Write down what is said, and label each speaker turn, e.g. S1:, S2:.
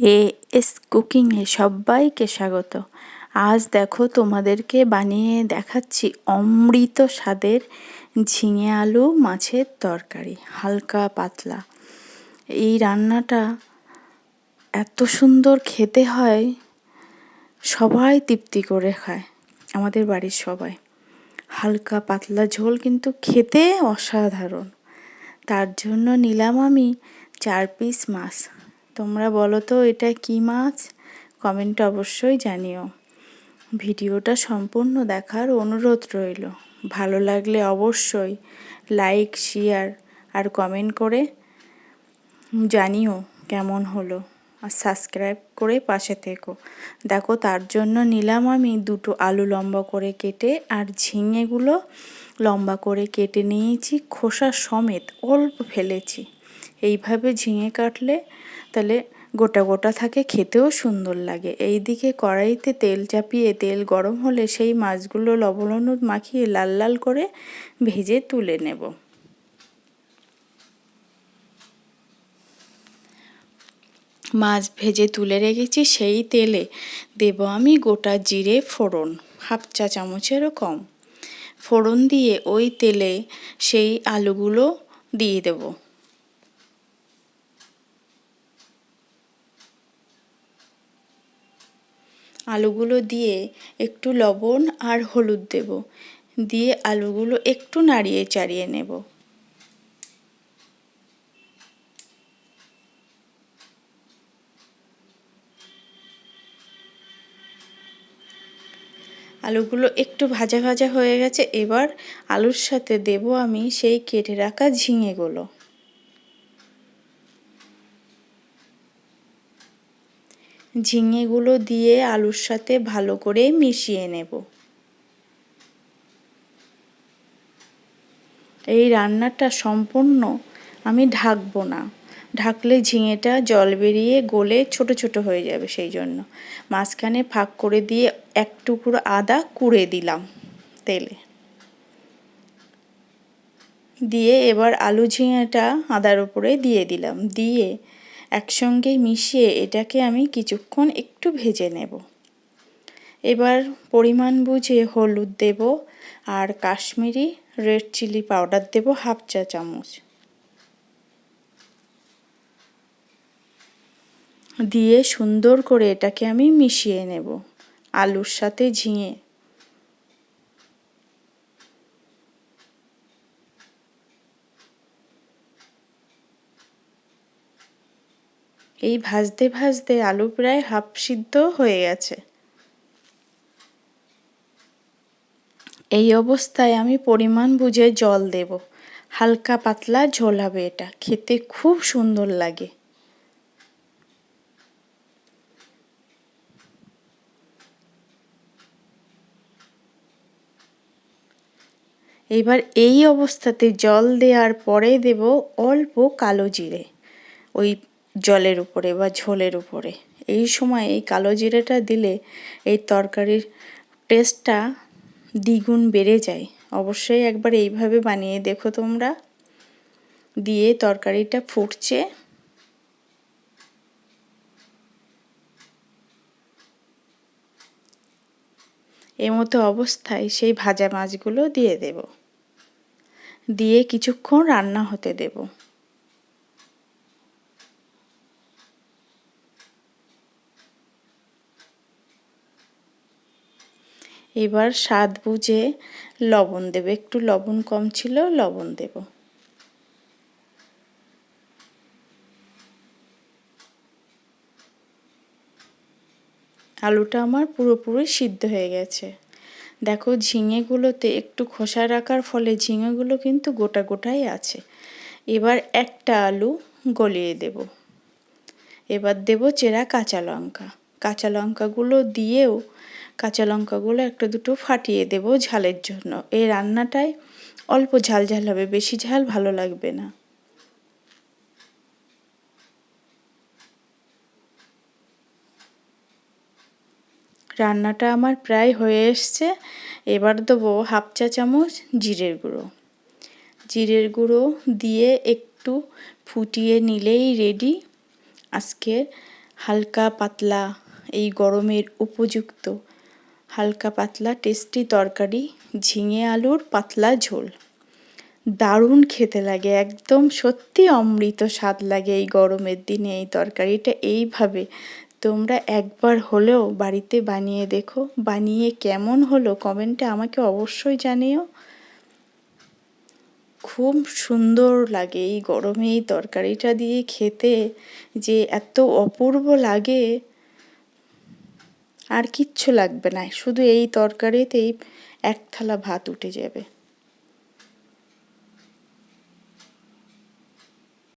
S1: A S কুকিংয়ে সবাইকে স্বাগত। আজ দেখো তোমাদেরকে বানিয়ে দেখাচ্ছি অমৃত স্বাদের ঝিঙে আলু মাছের তরকারি, হালকা পাতলা। এই রান্নাটা এত সুন্দর খেতে হয়, সবাই তৃপ্তি করে খায়, আমাদের বাড়ির সবাই। হালকা পাতলা ঝোল কিন্তু খেতে অসাধারণ। তার জন্য নিলাম আমি চার পিস মাছ। তোমরা বলো তো, এটা কি মাছ? কমেন্টে অবশ্যই জানিও। ভিডিওটা সম্পূর্ণ দেখার অনুরোধ রইল। ভালো লাগলে অবশ্যই লাইক, শেয়ার আর কমেন্ট করে জানিও কেমন হলো। আর সাবস্ক্রাইব করে পাশে থেকো। দেখো, তার জন্য নিলাম আমি দুটো আলু লম্বা করে কেটে আর ঝিঙেগুলো লম্বা করে কেটে নিয়েছি, খোসা সমেত অল্প ফেলেছি। এইভাবে ঝিঙে কাটলে তাহলে গোটা গোটা থাকে, খেতেও সুন্দর লাগে। এই দিকে কড়াইতে তেল চাপিয়ে, তেল গরম হলে সেই মাছগুলো লবণ মাখিয়ে লাল লাল করে ভেজে তুলে নেব। মাছ ভেজে তুলে রেখেছি, সেই তেলে দেব আমি গোটা জিরে ফোড়ন, হাফ চা চামচেরও কম। ফোড়ন দিয়ে ওই তেলে সেই আলুগুলো দিয়ে দেবো। আলুগুলো দিয়ে একটু লবণ আর হলুদ দেব। দিয়ে আলুগুলো একটু নাড়িয়ে চাড়িয়ে নেব। আলুগুলো একটু ভাজা ভাজা হয়ে গেছে। এবার আলুর সাথে দেব আমি সেই কেটে রাখা ঝিঙেগুলো। ঝিঙেগুলো দিয়ে আলুর সাথে ভালো করে মিশিয়ে নেব। এই রান্নাটা সম্পূর্ণ আমি ঢাকবো না। ঢাকলে ঝিঙেটা জল বেরিয়ে গলে ছোট ছোট হয়ে যাবে সেই জন্য। মাঝখানে ফাঁক করে দিয়ে এক টুকরো আদা কুড়ে দিলাম তেলে। দিয়ে এবার আলু ঝিঙেটা আদার উপরে দিয়ে দিলাম। দিয়ে একসঙ্গে মিশিয়ে এটাকে আমি কিছুক্ষণ একটু ভেজে নেব। এবার পরিমাণ বুঝে হলুদ দেব আর কাশ্মীরি রেড চিলি পাউডার দেব হাফ চা চামচ। দিয়ে সুন্দর করে এটাকে আমি মিশিয়ে নেব। আলুর সাথে ঝিঙে। এই ভাজতে ভাজতে আলু প্রায় হাফ সিদ্ধ হয়ে গেছে। এই অবস্থায় আমি পরিমাণ বুঝে জল দেব। হালকা পাতলা ঝোল হবে এটা। খেতে খুব সুন্দর লাগে। এবার এই অবস্থাতে জল দেওয়ার পরে দেব অল্প কালো জিরে। ওই জলের উপরে বা ঝোলের উপরে। এই সময় এই কালো জিরেটা দিলে এই তরকারির টেস্টটা দ্বিগুণ বেড়ে যায়। অবশ্যই একবার এইভাবে বানিয়ে দেখো তোমরা। দিয়ে তরকারিটা ফুটছে। এমতো অবস্থায় সেই ভাজা মাছগুলো দিয়ে দেব। দিয়ে কিছুক্ষণ রান্না হতে দেবো। এবার স্বাদ বুঝে লবণ দেবে। একটু লবণ কম ছিল, লবণ দেব। আলুটা আমার পুরোপুরি সিদ্ধ হয়ে গেছে। দেখো, ঝিঙেগুলোতে একটু খোসা রাখার ফলে ঝিঙেগুলো কিন্তু গোটা গোটাই আছে। এবার একটা আলু গলিয়ে দেব। এবার দেব চেরা কাঁচা লঙ্কা। কাঁচা লঙ্কাগুলো দিয়েও কাঁচা লঙ্কাগুলো একটা দুটো ফাটিয়ে দেব ঝালের জন্য। এই রান্নাটায় অল্প ঝাল ঝাল হবে, বেশি ঝাল ভালো লাগবে না। রান্নাটা আমার প্রায় হয়ে এসছে। এবার দেবো হাফ চা চামচ জিরের গুঁড়ো। জিরের গুঁড়ো দিয়ে একটু ফুটিয়ে নিলেই রেডি আজকে হালকা পাতলা এই গরমের উপযুক্ত। হালকা পাতলা টেস্টি তরকারি, ঝিঙে আলুর পাতলা ঝোল। দারুণ খেতে লাগে, একদম সত্যি অমৃত স্বাদ লাগে এই গরমের দিনে এই তরকারিটা এইভাবে। তোমরা একবার হলেও বাড়িতে বানিয়ে দেখো, বানিয়ে কেমন হলো কমেন্টে আমাকে অবশ্যই জানিও। খুব সুন্দর লাগে এই গরমে এই তরকারিটা দিয়ে খেতে যে এত অপূর্ব লাগে। আর কিচ্ছু লাগবে না। শুধু এই তরকারিতেই এক থালা ভাত উঠে যাবে।